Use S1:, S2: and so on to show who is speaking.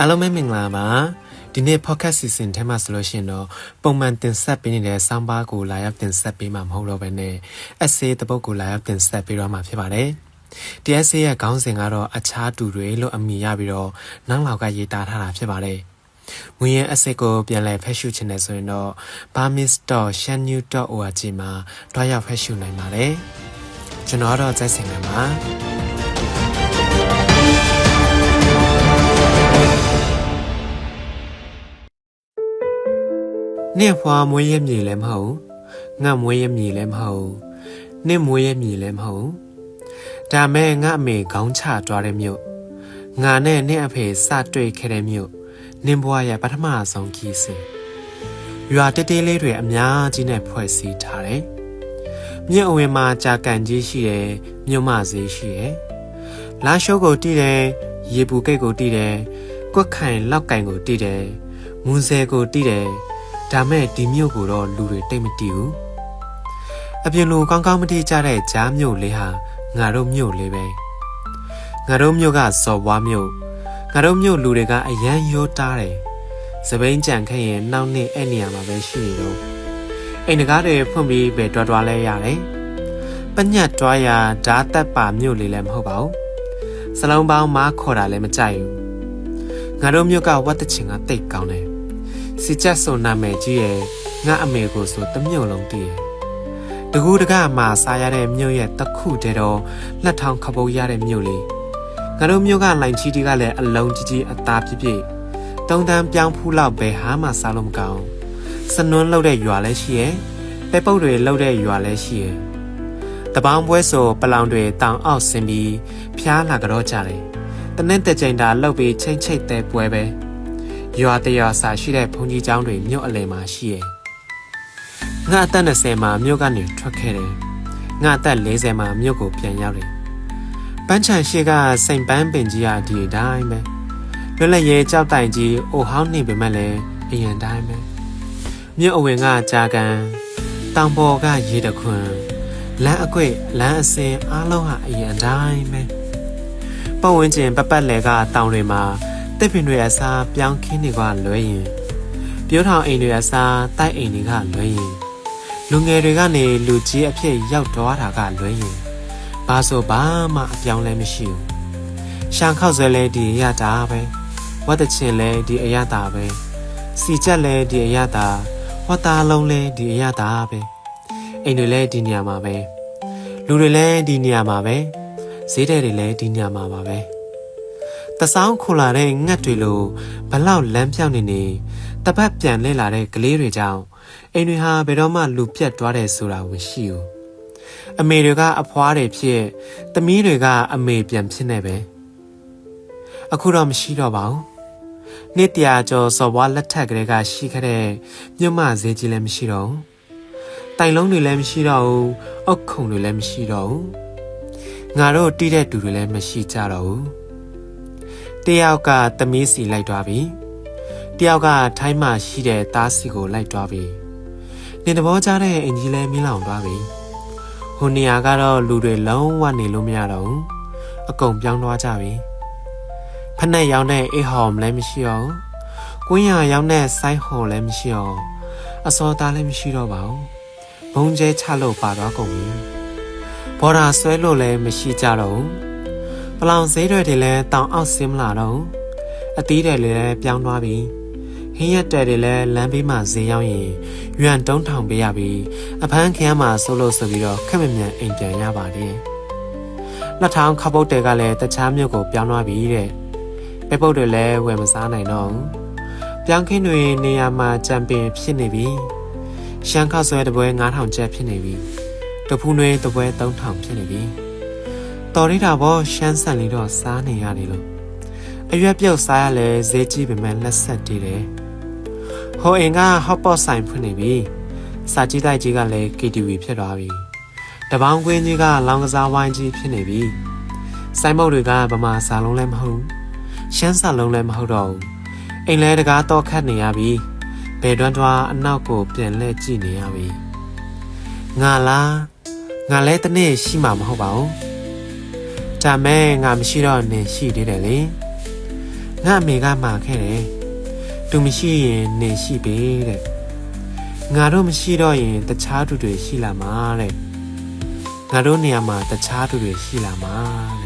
S1: အားလုံးပဲမင်္ဂလာပါဒီနေ့ podcast season ထဲမှာဆိုလို့ရှိရင်တော့ပုံမှန်တင်ဆက်ပေးနေတဲ့ဆောင်းပါးကိုလာရောက်တင်ဆက်ပေးမှာမဟုတ်တော့ဘဲနဲ့ essay တစ်ပုဒ်ကိုလာရောက်တင်ဆက်ပေးတော့မှာဖြစ်ပါတယ်ဒီ essay ရဲ့ခေါင်းစဉ်ကတော့အခြားတူတွေလို့အမည်ရပြီးတော့နောက်လောက်ကရေးသားထားတာဖြစ်ပါတယ်ငွေရဲ့ essay ကိုပြန်လည်ဖတ်ရှုချင်တယ်ဆိုရင်တော့ burmese.shannew.org မှာတွားရောက်ဖတ်ရှုနိုင်ပါတယ်ကျွန်တော်ကတော့ကြိုက်စင်ခံပါ နှစ်ဖွာမွေးရမြေလည်းမဟုတ်ငါမွေးရမြေလည်းမဟုတ်နှစ်မွေးရမြေလည်းမဟုတ်ဒါမဲ့ငါအမေခေါင်းချသွားတဲ့မြို့ငါနဲ့နှစ်အဖေစတွေ့ခဲ့တဲ့မြို့နင်းဘွားရဲ့ပထမဆုံးခီးစဉ်ရွာတေးသေးလေးတွေအများကြီးနဲ့ဖွဲ့စည်းထားတယ်မြို့အဝင်မှာကြာကန်ကြီးရှိတယ်မြို့မဈေးရှိတယ်လာရှိုးကိုတီးတယ်ရေပူကိတ်ကိုတီးတယ်ကွက်ခိုင်လောက်ကင်ကိုတီးတယ်ငွန်းဆဲကိုတီးတယ် ဒါမဲ့ဒီမြို့ကိုတော့လူတွေတိတ်မတီးဘူးအပြင်လိုကောင်းကောင်းမတီးကြတဲ့ကြားမြို့လေးဟာငါတို့မြို့လေးပဲငါတို့မြို့ကစော်ဘွားမြို့ငါတို့မြို့လူတွေကအရန်ရိုးတားတယ်စပိန်ကြံခက်ရင်နောက်နှစ်အဲ့နေရာမှာပဲရှိနေတော့အိမ်တကားတွေဖွင့်ပြီးပဲတွားတွားလဲရတယ်ပညတ်တွားရဓာတ်တက်ပါမြို့လေးလည်းမဟုတ်ပါဘူးစလုံးပေါင်းမားခေါ်တာလည်းမကြိုက်ဘူးငါတို့မြို့ကဝတ်တချင်ကတိတ်ကောင်းတယ် စီချက်ဆိုနာမည်ကြီးရဲ့ငါအမေကိုဆိုတမြို့လုံးတည်ရဲ့တကူတကမှာစားရတဲ့မြို့ရဲ့တခုတည်းတော့လက်ထောင်ခပုတ်ရတဲ့မြို့လေးငါတို့မြို့ကလိုင်ချီတီကလည်းအလုံးကြီးကြီးအသားပြည့်ပြည့်တုံတန်းပြောင်းဖူးလောက်ပဲဟာမှစားလို့မကောင်းစနွန်းလောက်တဲ့ရွာလည်းရှိရဲ့ပဲပုတ်တွေလောက်တဲ့ရွာလည်းရှိရဲ့တပေါင်းပွဲဆိုပလောင်တွေတောင်အောက်ဆင်းပြီးဖျားလာကြတော့ကြတယ်တနေ့တစ်ချိန်တာလှုပ်ပြီးချိန်ချိတ်တဲ့ပွဲပဲ ရွာတရွာစာရှိတဲ့ဘုံကြီးကျောင်းတွေမြို့အလယ်မှာရှိရဲ့ငါအသက်20မှာမြို့ကနေထွက်ခဲ့တယ်ငါအသက်40မှာမြို့ကိုပြန်ရောက်တယ်ပန်းချန်ရှိကစိန်ပန်းပင်ကြီးရာဒီအတိုင်းပဲလွတ်လပ်ရေးကြောက်တိုင်ကြီးအိုဟောင်းနေပေမဲ့လည်းအရင်တိုင်းပဲမြို့အဝင်ကကြာကန်တောင်ပေါ်ကရေတခွန်လမ်းအကွေ့လမ်းအစင်အားလုံးဟာအရင်တိုင်းပဲပတ်ဝန်းကျင်ပပတ်လဲကတောင်တွေမှာ တစ်ပင်တွေအစားပြောင်းခင်းတွေကလွဲရင်ပြိုးထောင်အိမ်တွေအစားတိုက်အိမ်တွေကလွဲရင်လူငယ်တွေကနေလူကြီးအဖြစ်ရောက်သွားတာကလွဲရင်ဘာဆိုဘာမှအပြောင်းလဲမရှိဘူးရှန်ခောက်ဆွဲလဲဒီအရတာပဲဝတ်တချင်လဲဒီအရတာပဲစီချက်လဲဒီအရတာဝတ်သားလုံးလဲဒီအရတာပဲအိမ်တွေလဲဒီနေရာမှာပဲလူတွေလဲဒီနေရာမှာပဲဈေးတဲ့တွေလဲဒီနေရာမှာပါပဲ တဆောင်းခွန်လာတဲ့ငှက်တွေလိုဘလောက်လမ်းပြောင်းနေနေတပတ်ပြန်လဲလာတဲ့ကလေးတွေကြောင့်အိမ်တွေဟာဘယ်တော့မှလူပြတ်သွားတယ်ဆိုတာမရှိဘူးအမေတွေကအဖွားတွေဖြစ်သမီးတွေကအမေပြန်ဖြစ်နေပဲအခုတော့မရှိတော့ပါဘူးနှစ်တရာကျော်စော်ဘွားလက်ထက်ကလေးကရှိခဲ့တဲ့မြို့မဈေးကြီးလည်းမရှိတော့ဘူးတိုင်လုံးတွေလည်းမရှိတော့ဘူးအုတ်ခုံတွေလည်းမရှိတော့ဘူးငါတို့တီးတဲ့တူတွေလည်းမရှိကြတော့ဘူး တယောက်ကသမီးစီလိုက်သွားပြီတယောက်ကထိုင်းမှရှိတဲ့သားစီကိုလိုက်သွားပြီနေတဘောကြတဲ့အင်ကြီးလဲမင်းလောင်သွားပြီဟိုနေရာကတော့လူတွေလုံးဝနေလို့မရတော့ဘူးအကုန်ပြောင်းသွားကြပြီဖက်နဲ့ရောင်းတဲ့အေးဟော်မလည်းမရှိတော့ဘူးကွင်းရရောင်းတဲ့ဆိုင်းဟော်လည်းမရှိတော့ဘူးအစောသားလည်းမရှိတော့ပါဘူးဘုံကျဲချလို့ပါသွားကုန်ပြီဘော်ဒါဆွဲလို့လည်းမရှိကြတော့ဘူး ပလောင်ဈေးတွေတွေလည်းတောင်အောက်ဆင်းမလာတော့ဘူးအသီးတွေလည်းပြောင်းသွားပြီဟင်းရက်တွေတွေလည်းလမ်းဘေးမှာဈေးရောက်ရင်ရွံတုံးထောင်ပေးရပြီးအဖမ်းခန်းမှာဆိုလို့ဆိုပြီးတော့ခက်မမြန်အိမ်ပြန်ရပါတယ်လက်ထောင်ခပုတ်တွေကလည်းတခြားမြို့ကိုပြောင်းသွားပြီတဲ့ပဲပုတ်တွေလည်းဝယ်မစားနိုင်တော့ဘူးပြောင်းခင်းတွေနေရာမှာကြံပင်ဖြစ်နေပြီရှမ်းခောက်ဆွဲတပွဲ9000ကျပ်ဖြစ်နေပြီတဖူးနွေးတပွဲ3000ဖြစ်နေပြီ တော်ရတာဘောရှမ်းဆန်လေးတော့စားနေရတယ်လို့အရွက်ပြုတ်စားရလဲဈေးကြီးပေမဲ့လက်ဆက်တည်တယ်ဟိုအိမ်ကဟော့ပေါ့ဆိုင်ဖွင့်နေပြီစာကြည့်တိုက်ကြီးကလည်း KTV ဖြစ်သွားပြီတပေါင်းကွင်းကြီးကလောင်ကစားဝိုင်းကြီးဖြစ်နေပြီစိုင်းမုတ်တွေကဗမာစာလုံးလည်းမဟုတ်ရှမ်းစာလုံးလည်းမဟုတ်တော့ဘူးအိမ်လဲတကားတော့ခတ်နေရပြီဘယ်တွန်းတွားအနောက်ကိုပြန်လှည့်ကြည့်နေရပြီငါလားငါလဲတနေ့ရှိမှာမဟုတ်ပါဘူး ဒါမဲ့ငါမရှိတော့နင်ရှိသေးတယ်လေငါအမေကမှာခဲ့တယ်သူမရှိရင်နေရှိပေတဲ့ငါတို့မရှိတော့ရင်တခြားသူတွေရှိလာမှာတဲ့ငါတို့နေရာမှာတခြားသူတွေရှိလာမှာတဲ့